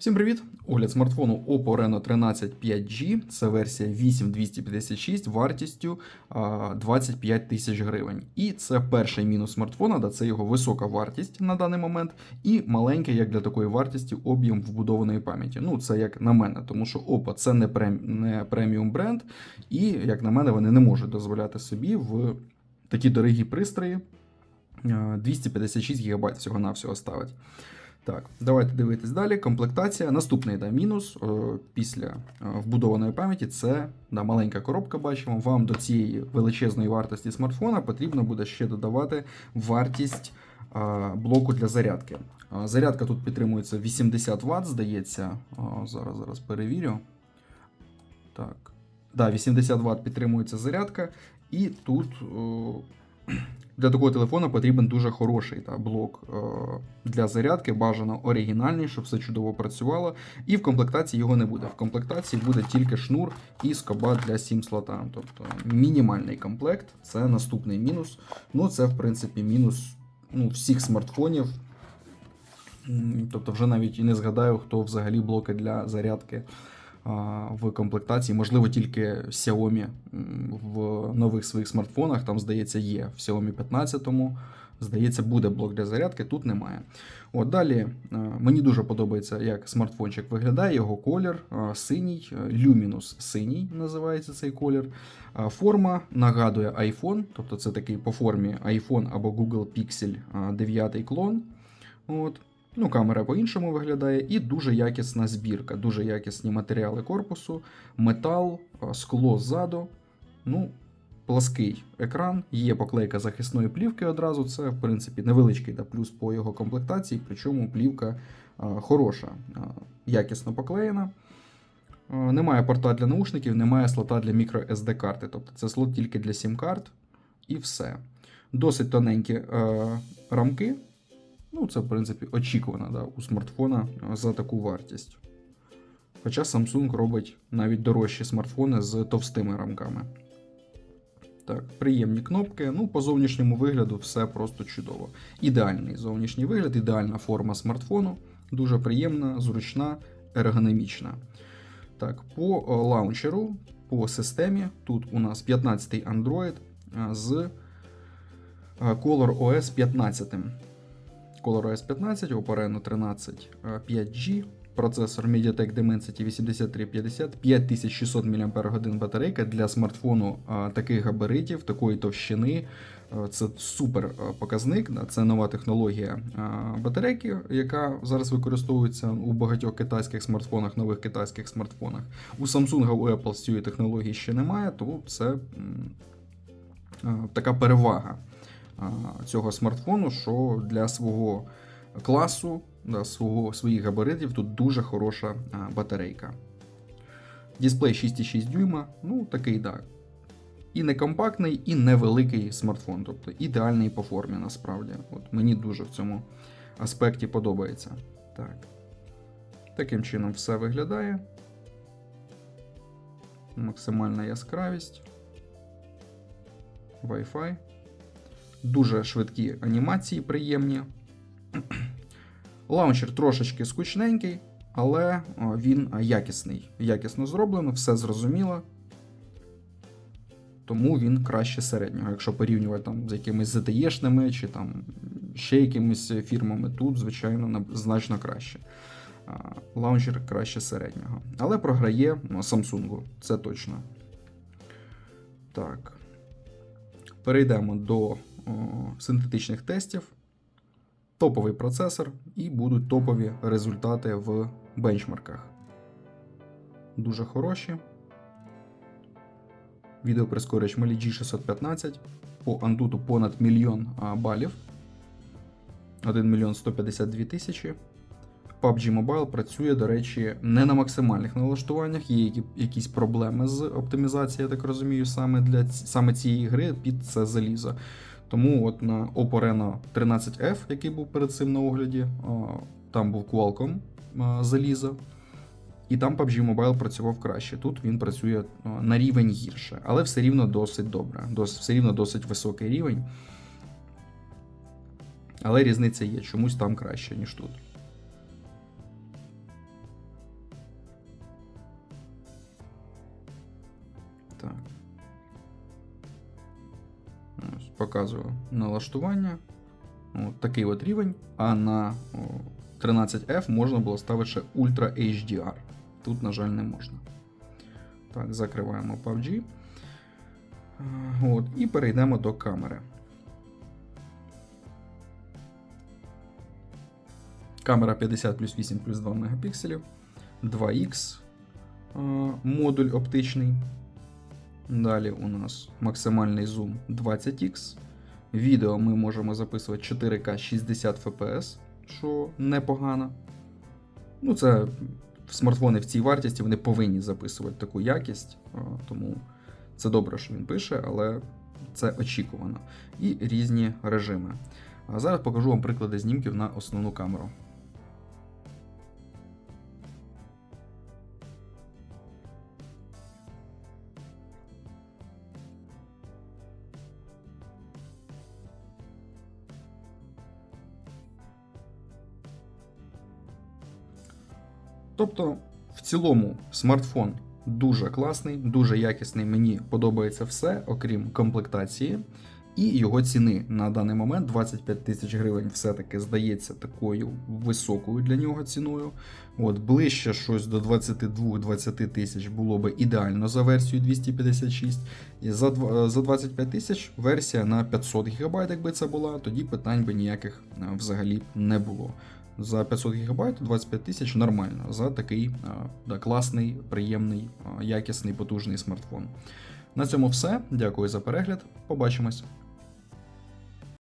Всім привіт! Огляд смартфону Oppo Reno 13 5G. Це версія 8256 вартістю 25 тисяч гривень. І це перший мінус смартфона, да, це його висока вартість на даний момент, і маленький, як для такої вартості, об'єм вбудованої пам'яті. Ну, це як на мене, тому що Oppo це не, прем... не преміум бренд, і, як на мене, вони не можуть дозволяти собі в такі дорогі пристрої 256 ГБ всього-навсього ставить. Так, давайте дивитись далі. Комплектація. Наступний да, мінус е, після е, вбудованої пам'яті це да, маленька коробка. Бачимо. Вам до цієї величезної вартості смартфона потрібно буде ще додавати вартість е, блоку для зарядки. Е, Зарядка тут підтримується 80 Вт, здається. Е, Зараз зараз перевірю. Так. Да, 80 Вт підтримується зарядка, і тут. е, для такого телефона потрібен дуже хороший та, блок е, для зарядки, бажано оригінальний, щоб все чудово працювало. І в комплектації його не буде. В комплектації буде тільки шнур і скоба для сім слота. Тобто мінімальний комплект це наступний мінус. Ну, це, в принципі, мінус ну, всіх смартфонів. Тобто, вже навіть і не згадаю, хто взагалі блоки для зарядки в комплектації. Можливо, тільки Xiaomi в нових своїх смартфонах. Там, здається, є в Xiaomi 15. Здається, буде блок для зарядки, тут немає. От далі е, мені дуже подобається, як смартфончик виглядає. Його колір е, синій, е, Luminous синій називається цей колір. Форма нагадує iPhone, тобто це такий по формі iPhone або Google Pixel е, 9 клон. От. Ну, камера по-іншому виглядає, і дуже якісна збірка, дуже якісні матеріали корпусу, метал, е, скло ззаду. Ну, плаский екран, є поклейка захисної плівки одразу. Це, в принципі, невеличкий да, плюс по його комплектації, причому плівка е, хороша, е, якісно поклеєна. Е, Немає порта для наушників, немає слота для microSD карти. Тобто це слот тільки для SIM-карт і все. Досить тоненькі е, рамки. Ну, це, в принципі, очікувано да, у смартфона е, за таку вартість. Хоча Samsung робить навіть дорожчі смартфони з товстими рамками. Так, приємні кнопки. Ну, по зовнішньому вигляду все просто чудово. Ідеальний зовнішній вигляд, ідеальна форма смартфону. Дуже приємна, зручна, ергономічна. Так, по е, лаунчеру, по системі, тут у нас 15-й Android е, з е, Color OS 15. Color OS 15, Oppo 13 е, 5G, процесор MediaTek Dimensity 8350, 5600 мАч батарейка для смартфону е, таких габаритів, такої товщини. Е, Це супер е, показник. Це нова технологія батарейки, яка зараз використовується у багатьох китайських смартфонах, нових китайських смартфонах. У Samsung, у Apple цієї технології ще немає, тому це така перевага цього смартфону, що для свого класу, для свого, своїх габаритів тут дуже хороша батарейка. Дисплей 6,6 дюйма, ну такий, да. І не компактний, і невеликий смартфон, тобто ідеальний по формі насправді. От Мені дуже в цьому аспекті подобається. Так. Таким чином все виглядає. Максимальна яскравість. Wi-Fi. Дуже швидкі анімації, приємні. Лаунчер трошечки скучненький, але о, він якісний. Якісно зроблено, все зрозуміло. Тому він краще середнього. Якщо порівнювати там з якимись ZTE-шними чи там ще якимись фірмами, тут, звичайно, значно краще. Лаунчер краще середнього. Але програє Samsung, це точно. Так. Перейдемо до синтетичних тестів. Топовий процесор і будуть топові результати в бенчмарках. Дуже хороші. Відеоприскорювач Mali G615. По Antutu понад мільйон балів. 1 мільйон 152 тисячі. PUBG Mobile працює, до речі, не на максимальних налаштуваннях. Є якісь проблеми з оптимізацією, я так розумію, саме для саме цієї гри під це залізо. Тому от на Oppo Reno 13F, який був перед цим на огляді, там був Qualcomm заліза. І там PUBG Mobile працював краще. Тут він працює на рівень гірше, але все рівно досить добре. Все рівно досить високий рівень. Але різниця є, чомусь там краще, ніж тут. Показую налаштування. От такий от рівень. А на 13F можна було ставити ще Ultra HDR. Тут, на жаль, не можна. Так, закриваємо PUBG. Е, От, і перейдемо до камери. Камера 50 плюс 8 плюс 2 мегапікселів. 2X е, модуль оптичний. Далі у нас максимальний зум 20х. Відео ми можемо записувати 4К 60 FPS, що непогано. Ну, це смартфони в цій вартісті вони повинні записувати таку якість, тому це добре, що він пише, але це очікувано. І різні режими. А зараз покажу вам приклади знімків на основну камеру. Тобто, в цілому, смартфон дуже класний, дуже якісний. Мені подобається все, окрім комплектації. І його ціни на даний момент 25 тисяч гривень все-таки здається такою високою для нього ціною. От ближче щось до 22-20 тисяч було би ідеально за версію 256. І за, за 25 тисяч версія на 500 ГБ, якби це була, тоді питань би ніяких е, взагалі не було. За 500 ГБ 25 тисяч нормально за такий е, да, класний, приємний, е, якісний, потужний смартфон. На цьому все. Дякую за перегляд. Побачимось.